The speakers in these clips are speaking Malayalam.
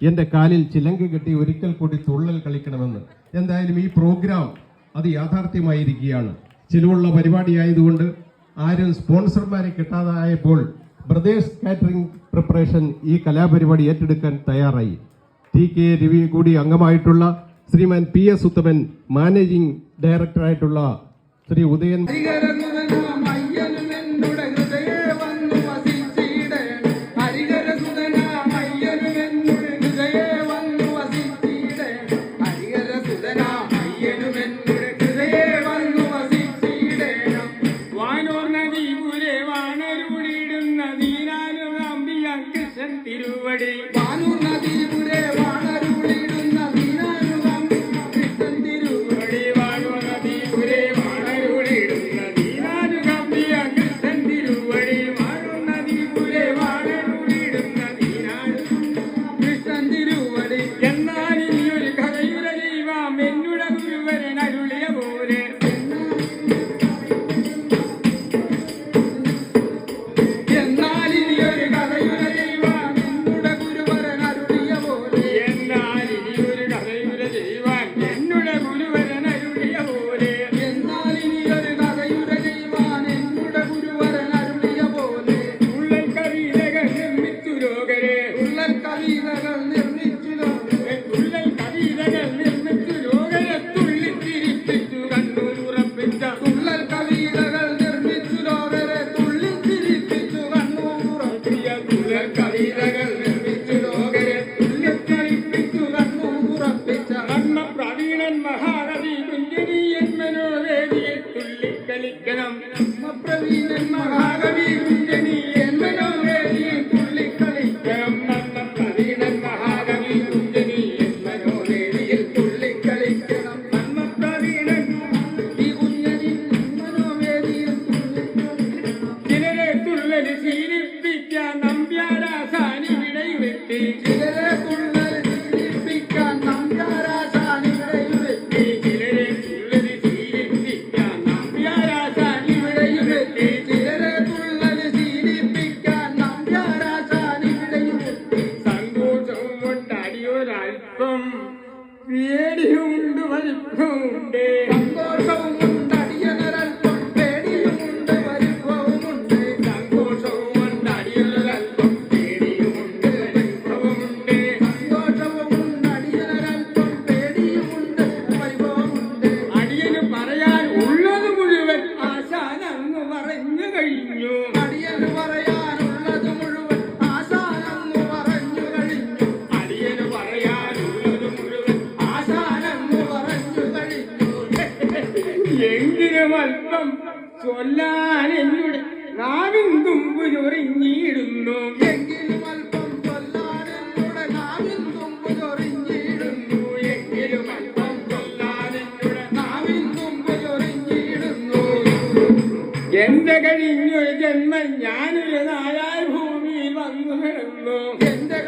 എന്റെ കാലിൽ ചിലങ്ക കെട്ടി ഒരിക്കൽ കൂടി തുള്ളൽ കളിക്കണമെന്ന്. എന്തായാലും ഈ പ്രോഗ്രാം അത് യാഥാർത്ഥ്യമായിരിക്കുകയാണ്. ചിലവുള്ള പരിപാടിയായതുകൊണ്ട് ആരും സ്പോൺസർമാരെ കിട്ടാതായപ്പോൾ ബ്രദേഴ്സ് കാറ്ററിംഗ് പ്രിപ്പറേഷൻ ഈ കലാപരിപാടി ഏറ്റെടുക്കാൻ തയ്യാറായി. ടി കെ രവി കൂടി അംഗമായിട്ടുള്ള Sriman P S Uthaman managing ഡയറക്ടറായിട്ടുള്ള Shri Udayan എങ്കിലും അല്പം ചൊല്ലാൻ എന്നോട് നാവിൻ തുമ്പുലൊറിഞ്ഞിടുന്നു എങ്കിലും അല്പം ചൊല്ലാൻ എന്നോട് നാവിൻ തുമ്പുലൊറിഞ്ഞിടുന്നു എങ്കിലും അല്പം ചൊല്ലാൻ എന്നോട് നാവിൻ തുമ്പുലൊറിഞ്ഞിടുന്നു എന്റെ കഴിഞ്ഞൊരു ജന്മം ഞാനൊരു നായായി ഭൂമിയിൽ വന്നു കിടന്നു. എന്റെ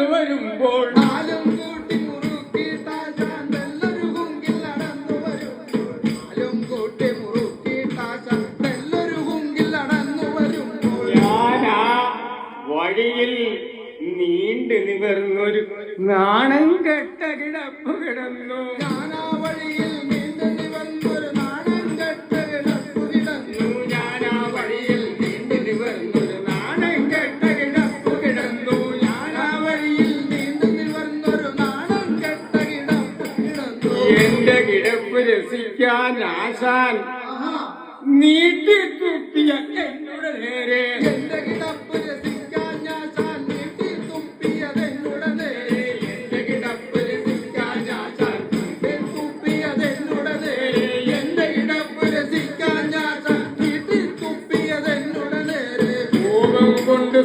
നടന്നു വരുമ്പോൾ കൂട്ടി കുങ്കിൽ നടന്നു വരുമ്പോൾ കൂട്ടി കുങ്കിൽ നടന്നു വരുമ്പോൾ ഞാനാ വഴിയിൽ നീണ്ടു നിവർന്നൊരു നാണം കെട്ട കിടപ്പ് കിടന്നു. ഞാനാ വഴിയിൽ പിടിക്കാൻ ആശാൻ നീട്ടി തുപ്പിയ നേരെ. എന്റെ കിടപ്പ്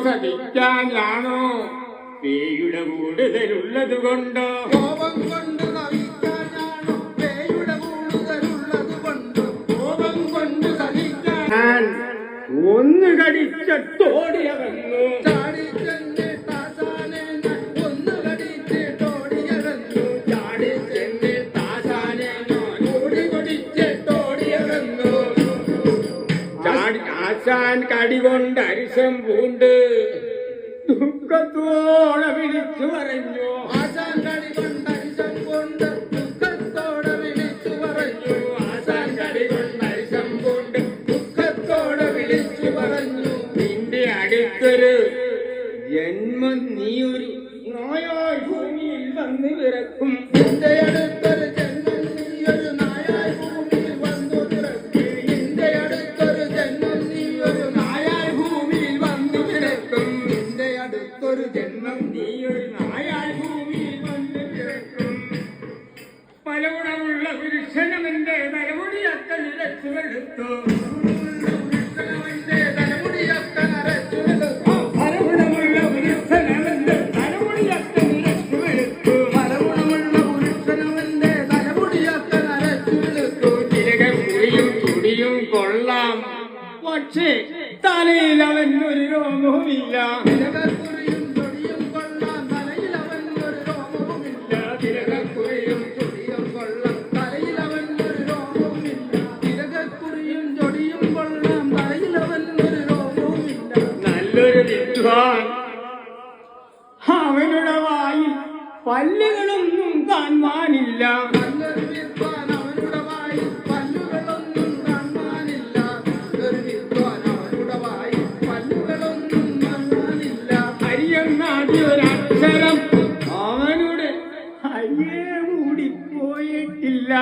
സഹിക്കാനാണോ? പേയുടെ കൂടുതലുള്ളത് കൊണ്ടോ? ആശാൻ കടി കൊണ്ട് അരിശം പൂണ്ട്. ദുഃഖത്തോടെ വിളിച്ചു പറഞ്ഞു. ആശാൻ കടി കൊണ്ട് അരിശം പൂണ്ട്. ദുഃഖത്തോടെ വിളിച്ചു പറഞ്ഞു. ആശാൻ കടി കൊണ്ട് അരിശം പൂണ്ട്. ദുഃഖത്തോടെ വിളിച്ചു പറഞ്ഞു. നിന്റെ അടുത്തൊരു ജന്മം നീ ഒരു നോയോ ഭൂമിയിൽ വന്ന് വിറക്കും. നിന്റെ പുരുഷനവന്റെ തലമുടിയൊക്കെ നിലച്ചു വെളുത്തു നിന്റെ തലമുടിയൊക്കെ നരച്ചു വെളുത്തു. പലകുണമുള്ള പുരുഷനവന്റെ തലമുടിയൊക്കെ നിലച്ചു വെളുത്തു ഫലഗുണമുള്ള പുരുഷനവന്റെ തലമുടിയൊക്കെ നരച്ചു വെളുത്തു. തിലകം കൊള്ളാം പക്ഷേ തലയിൽ അവൻ ഒരു രോമവുമില്ല കാണാനില്ല. കാണുവാനില്ല ഒരക്ഷരം അവനുടെ അയ്യേ മൂടിപ്പോയിട്ടില്ല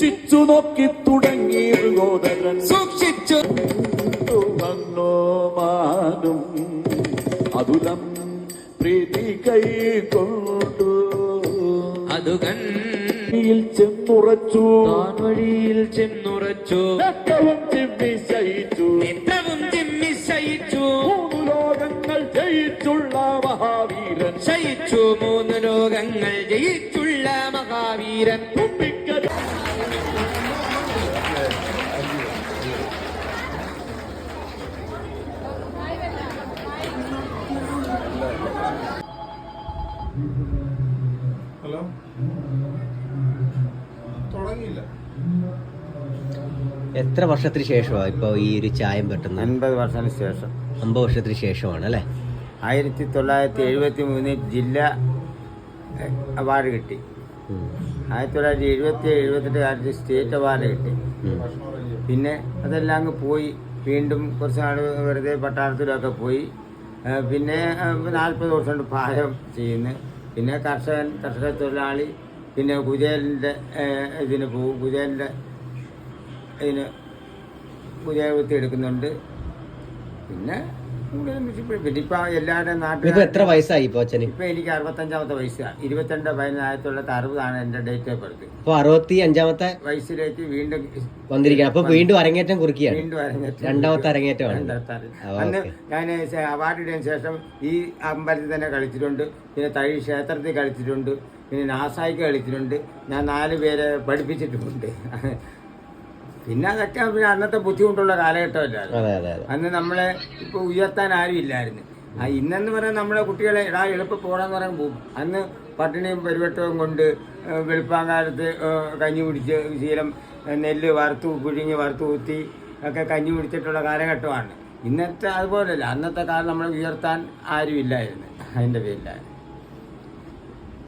ചിച്ചു നോക്കി തുടങ്ങി മൃഗോദരൻ സൂക്ഷിച്ചു. വന്നോ മാനും അതുലം പ്രീതി കൈക്കൊണ്ടു അതു വഴിയിൽ ചെന്നുറച്ചു. വഴിയിൽ ചെന്നുറച്ചു. രക്തവും ചിമ്മി ശയിച്ചു നിത്യവും ചിമ്മി ശയിച്ചു മൂന്ന് ലോകങ്ങൾ ജയിച്ചുള്ള മഹാവീരൻ. ശയിച്ചു മൂന്ന് ലോകങ്ങൾ ജയിച്ചുള്ള മഹാവീരൻ. ഹലോ? തുടങ്ങിയില്ല. എത്ര വർഷത്തിന് ശേഷമാണ് ഇപ്പോൾ ഈ ഒരു ചായം പെട്ടെന്ന് അൻപത് വർഷത്തിന് ശേഷം. അമ്പത് വർഷത്തിന് ശേഷമാണ് അല്ലേ? ആയിരത്തി തൊള്ളായിരത്തി എഴുപത്തി മൂന്നിൽ ജില്ല അവാർഡ് കിട്ടി. ആയിരത്തി തൊള്ളായിരത്തി എഴുപത്തി എഴുപത്തെട്ട് കാലത്ത് സ്റ്റേറ്റ് അവാർഡ് കിട്ടി. പിന്നെ അതെല്ലാം അങ്ങ് പോയി. വീണ്ടും കുറച്ച് നാൾ വെറുതെ പട്ടാളത്തിലൊക്കെ പോയി. പിന്നെ നാൽപ്പത് ദിവസം കൊണ്ട് പാചകം ചെയ്യുന്നു. പിന്നെ കർഷകൻ കർഷക തൊഴിലാളി പിന്നെ കുചേലിന്റെ ഇതിന് പോകും കുചേലിന്റെ ഇതിന് കുചേൽ എടുക്കുന്നുണ്ട്. പിന്നെ കൂടുതലും. പിന്നെ ഇപ്പം എല്ലാവരുടെയും ഇപ്പൊ എത്ര വയസ്സായി ഇപ്പൊ അച്ഛന്? ഇപ്പൊ എനിക്ക് അറുപത്തഞ്ചാമത്തെ വയസ്സാണ് ഇരുപത്തിരണ്ട് പതിനൊന്ന് ആയിരത്തി തൊള്ളായിരത്തി അറുപതാണ് എന്റെ ഡേറ്റ് ഓഫ് ബർത്ത്. അപ്പൊ അറുപത്തി അഞ്ചാമത്തെ വയസ്സിലേക്ക് വീണ്ടും വന്നിരിക്കുകയാണ്. അപ്പൊ വീണ്ടും അരങ്ങേറ്റം കുറിക്കുകയാണ്. വീണ്ടും അരങ്ങേറ്റം. രണ്ടാമത്തെ അരങ്ങേറ്റമാണ്. അന്ന് ഞാൻ അവാർഡ് ഇട്ടതിന് ശേഷം ഈ അമ്പലത്തിൽ തന്നെ കളിച്ചിട്ടുണ്ട്. പിന്നെ തഴി ക്ഷേത്രത്തിൽ കളിച്ചിട്ടുണ്ട്. പിന്നെ നാസായിക്ക് കളിച്ചിട്ടുണ്ട്. ഞാൻ നാല് പേരെ പഠിപ്പിച്ചിട്ടുമുണ്ട്. പിന്നെ അതൊക്കെ പിന്നെ അന്നത്തെ ബുദ്ധിമുട്ടുള്ള കാലഘട്ടമല്ലായിരുന്നു അന്ന് നമ്മളെ ഇപ്പൊ ഉയർത്താൻ ആരും ഇല്ലായിരുന്നു ആ ഇന്നെന്ന് പറഞ്ഞാൽ നമ്മളെ കുട്ടികളെ ഇടാ എളുപ്പം പോകാന്ന് പറയാൻ പോകും അന്ന് പട്ടിണിയും പരിവട്ടവും കൊണ്ട് വെളുപ്പാങ്കാലത്ത് കഞ്ഞി പിടിച്ച് ശീലം നെല്ല് വറുത്തു പുഴുങ്ങി വറുത്തു കുത്തി ഒക്കെ കഞ്ഞി കുടിച്ചിട്ടുള്ള കാലഘട്ടമാണ്. ഇന്നത്തെ അതുപോലെയല്ല അന്നത്തെ കാലം നമ്മളെ ഉയർത്താൻ ആരും ഇല്ലായിരുന്നു അതിന്റെ പേരിലായിരുന്നു.